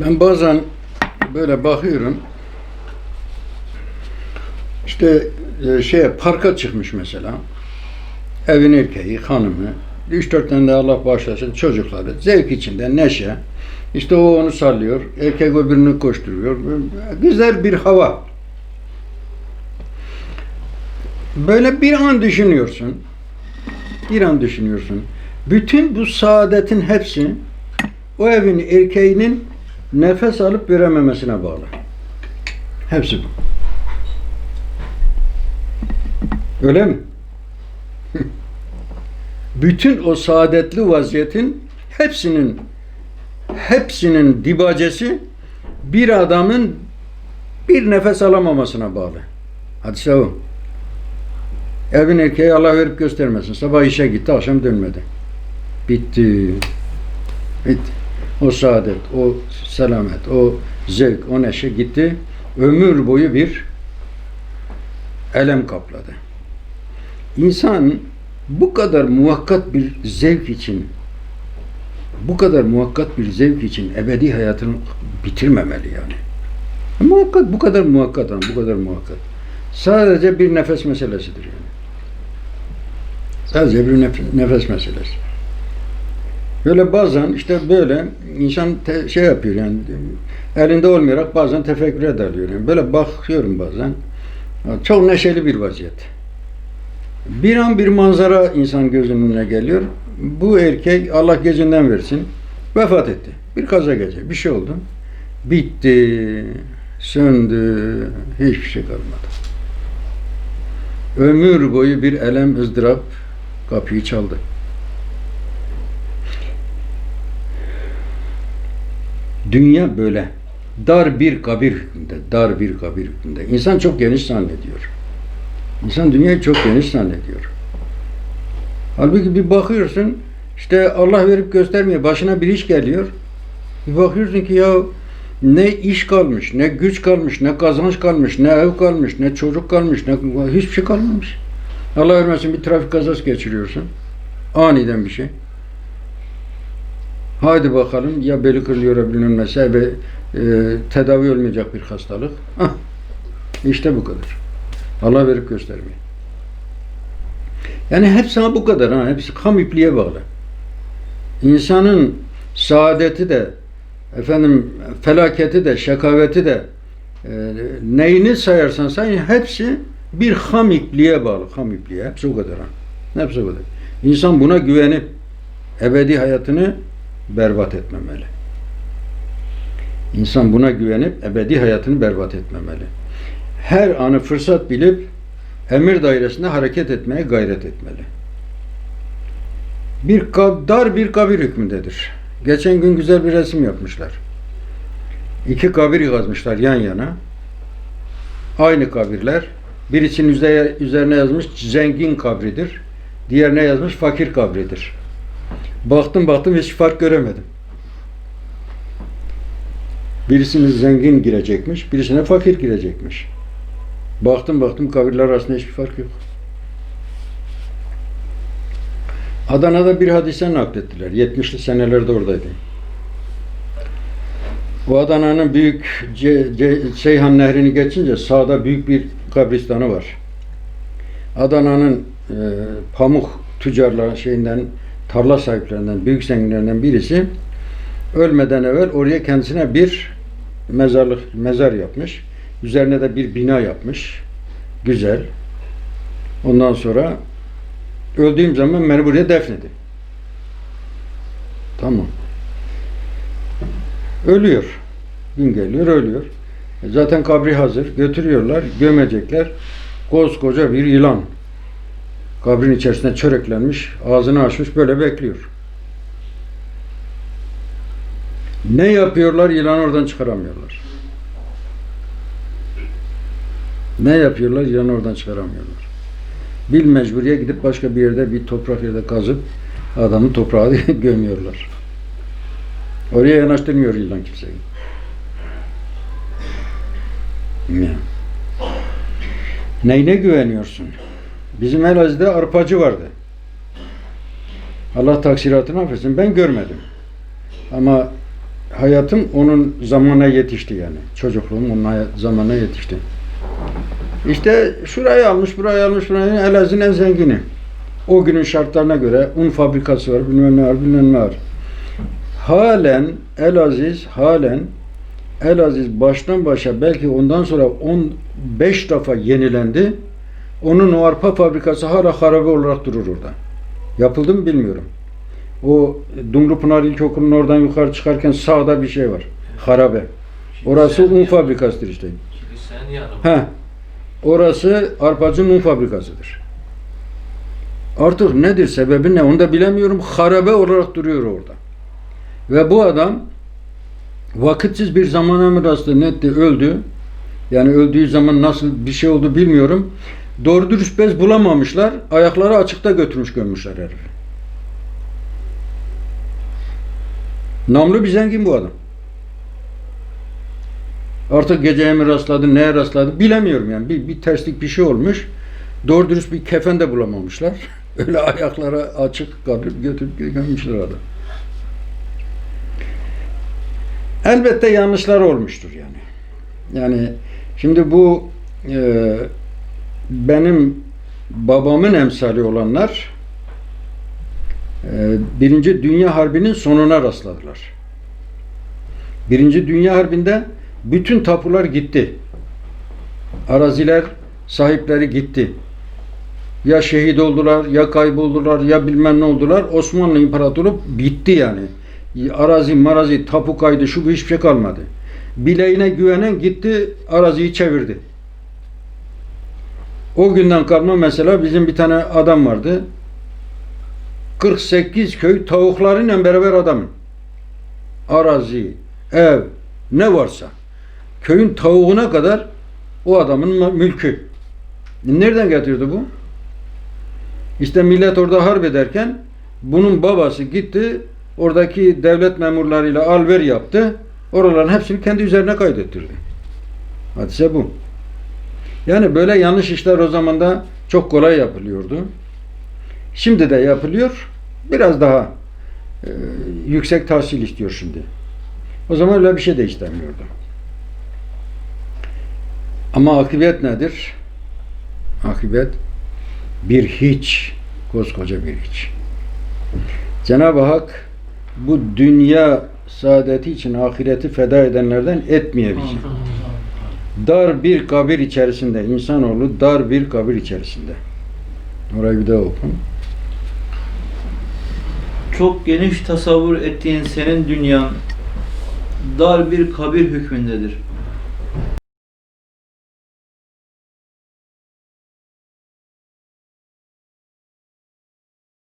Ben bazen böyle bakıyorum. İşte e, şey parka çıkmış mesela. Evin erkeği, hanımı, üç dört tane de Allah bağışlasın çocukları. Zevk içinde, neşe. İşte o onu sallıyor. Erkek öbürünü koşturuyor. Güzel bir hava. Böyle bir an düşünüyorsun. Bir an düşünüyorsun. Bütün bu saadetin hepsi o evin erkeğinin nefes alıp verememesine bağlı. Hepsi bu. Öyle mi? Bütün o saadetli vaziyetin hepsinin hepsinin dibacesi bir adamın bir nefes alamamasına bağlı. Hadise o. Evin erkeği Allah verip göstermesin. Sabah işe gitti, akşam dönmedi. Bitti. Bitti. O saadet, o selamet, o zevk, o neşe gitti. Ömür boyu bir elem kapladı. İnsan bu kadar muhakkat bir zevk için bu kadar muhakkat bir zevk için ebedi hayatını bitirmemeli yani. Muhakkat bu kadar muhakkat ama bu kadar muhakkat. Sadece bir nefes meselesidir yani. Sadece bir nef- nefes meselesi. Böyle bazen işte böyle insan te- şey yapıyor yani elinde olmayarak bazen tefekküre dalıyor. Yani böyle bakıyorum bazen. Çok neşeli bir vaziyet. Bir an bir manzara insan gözünün önüne geliyor. Bu erkek Allah gecinden versin vefat etti. Bir kaza gece bir şey oldu. Bitti, söndü, hiçbir şey kalmadı. Ömür boyu bir elem, ızdırap kapıyı çaldı. Dünya böyle. Dar bir kabir hükmünde, dar bir kabir hükmünde. İnsan çok geniş zannediyor. İnsan dünyayı çok geniş zannediyor. Halbuki bir bakıyorsun, işte Allah verip göstermiyor, başına bir iş geliyor. Bir bakıyorsun ki ya ne iş kalmış, ne güç kalmış, ne kazanç kalmış, ne ev kalmış, ne çocuk kalmış, ne hiçbir şey kalmamış. Allah vermesin bir trafik kazası geçiriyorsun. Aniden bir şey. Haydi bakalım ya beli kırılıyor bilmem neyse ve e, tedavi olmayacak bir hastalık. Ah, işte bu kadar. Allah verip göstermiyor. Yani hepsi ha bu kadar ha. Hepsi kam ipliğe bağlı. İnsanın saadeti de efendim felaketi de şakaveti de e, neyini sayarsan say hepsi bir ham ipliğe bağlı. Ham ipliğe. Hepsi o kadar ha. Hepsi o kadar. İnsan buna güvenip ebedi hayatını berbat etmemeli. İnsan buna güvenip ebedi hayatını berbat etmemeli. Her anı fırsat bilip emir dairesinde hareket etmeye gayret etmeli. Bir dar bir kabir hükmündedir. Geçen gün güzel bir resim yapmışlar. İki kabir kazmışlar yan yana. Aynı kabirler. Birisinin üze- üzerine yazmış zengin kabridir. Diğerine yazmış fakir kabridir. Baktım baktım hiç fark göremedim. Birisine zengin girecekmiş, birisine fakir girecekmiş. Baktım baktım kabirler arasında hiçbir fark yok. Adana'da bir hadise naklettiler. 70'li senelerde oradaydım. O Adana'nın büyük Ce- Ce- Seyhan Nehri'ni geçince sağda büyük bir kabristanı var. Adana'nın e, pamuk tüccarların şeyinden, tarla sahiplerinden, büyük zenginlerinden birisi ölmeden evvel oraya kendisine bir mezarlık, mezar yapmış. Üzerine de bir bina yapmış. Güzel. Ondan sonra öldüğüm zaman beni buraya defnedin. Tamam. Ölüyor. Gün geliyor, ölüyor. E Zaten kabri hazır. Götürüyorlar, gömecekler. Koskoca bir yılan. Kabrin içerisinde çöreklenmiş, ağzını açmış böyle bekliyor. Ne yapıyorlar? Yılanı oradan çıkaramıyorlar. Ne yapıyorlar? Yılanı oradan çıkaramıyorlar. Bil mecburiye gidip başka bir yerde bir toprak yerde kazıp adamı toprağa gömüyorlar. Oraya yanaştırmıyor yılan kimseyi. Ya. Neyine güveniyorsun? Bizim Elazığ'da arpacı vardı. Allah taksiratını affetsin. Ben görmedim. Ama hayatım onun zamana yetişti yani. Çocukluğum onun zamana yetişti. İşte şurayı almış, burayı almış, burayı Elazığ'ın en zengini. O günün şartlarına göre un fabrikası var, bilmem ne var, bilmem ne var. Halen Elaziz, halen Elaziz baştan başa belki ondan sonra 15 defa yenilendi. Onun o arpa fabrikası hala harabe olarak durur orada. Yapıldı mı bilmiyorum. O Dumlupınar İlkokulu'nun oradan yukarı çıkarken sağda bir şey var. Harabe. Orası un fabrikasıdır işte. He. Orası arpacının un fabrikasıdır. Artık nedir sebebi ne onu da bilemiyorum. Harabe olarak duruyor orada. Ve bu adam vakitsiz bir zamana mı rastladı netti öldü. Yani öldüğü zaman nasıl bir şey oldu bilmiyorum. Doğru dürüst bez bulamamışlar. Ayakları açıkta götürmüş gömmüşler herifi. Namlı bir zengin bu adam. Artık geceye mi rastladı, neye rastladı bilemiyorum yani. Bir, bir terslik bir şey olmuş. Doğru dürüst bir kefen de bulamamışlar. Öyle ayaklara açık kalır götürüp gömmüşler adam. Elbette yanlışlar olmuştur yani. Yani şimdi bu e, benim babamın emsali olanlar e, Birinci Dünya Harbi'nin sonuna rastladılar. Birinci Dünya Harbi'nde bütün tapular gitti. Araziler sahipleri gitti. Ya şehit oldular, ya kayboldular, ya bilmem ne oldular. Osmanlı İmparatorluğu bitti yani. Arazi, marazi, tapu kaydı, şu bu hiçbir şey kalmadı. Bileğine güvenen gitti, araziyi çevirdi. O günden kalma mesela bizim bir tane adam vardı. 48 köy tavuklarıyla beraber adamın. Arazi, ev, ne varsa. Köyün tavuğuna kadar o adamın mülkü. Nereden getirdi bu? İşte millet orada harp ederken bunun babası gitti oradaki devlet memurlarıyla alver yaptı. Oraların hepsini kendi üzerine kaydettirdi. Hadise bu. Yani böyle yanlış işler o zaman da çok kolay yapılıyordu. Şimdi de yapılıyor. Biraz daha e, yüksek tahsil istiyor şimdi. O zaman öyle bir şey de istemiyordu. Ama akıbet nedir? Akıbet bir hiç, koskoca bir hiç. Cenab-ı Hak bu dünya saadeti için ahireti feda edenlerden etmeye bizi. Dar bir kabir içerisinde, insanoğlu dar bir kabir içerisinde. Orayı bir daha okun. Çok geniş tasavvur ettiğin senin dünyan dar bir kabir hükmündedir.